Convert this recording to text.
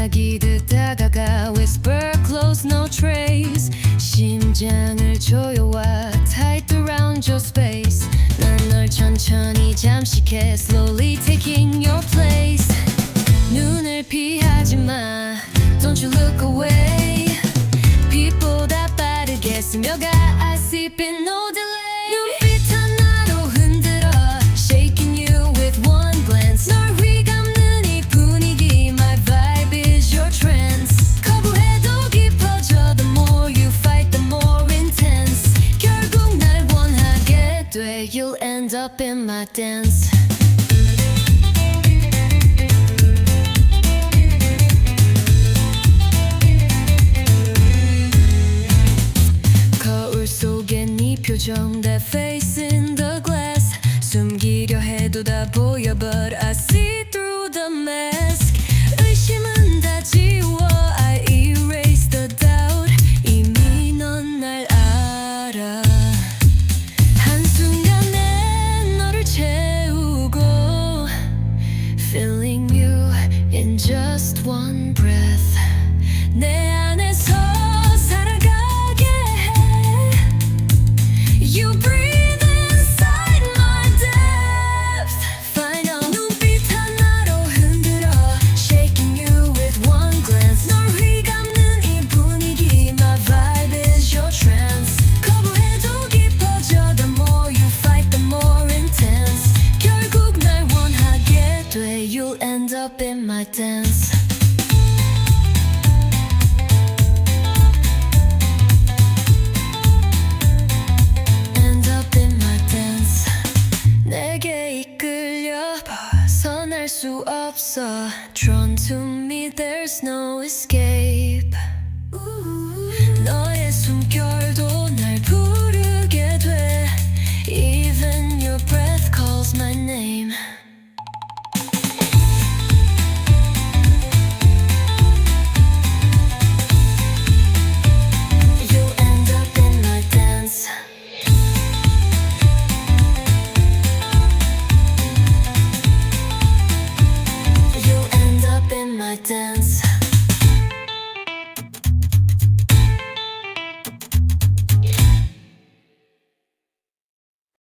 이야기듯 다가가 Whisper close no trace 심장을 조여와 Tight around your space 난 널 천천히 잠식해 Slowly taking your place 눈을 피하지 마 Don't you look away Up in my dance 거울 속에 네 표정 That face in the glass 숨기려 해도 다 보여 But I one breath 내 안에서 살아가게 해 You breathe inside my depth Final 눈빛 하나로 흔들어 Shaking you with one glance 널 휘감는 이 분위기 My vibe is your trance 거부해도 깊어져 The more you fight the more intense 결국 날 원하게 돼 You'll end up in my dance Too ups drawn to me, there's no escape. dance.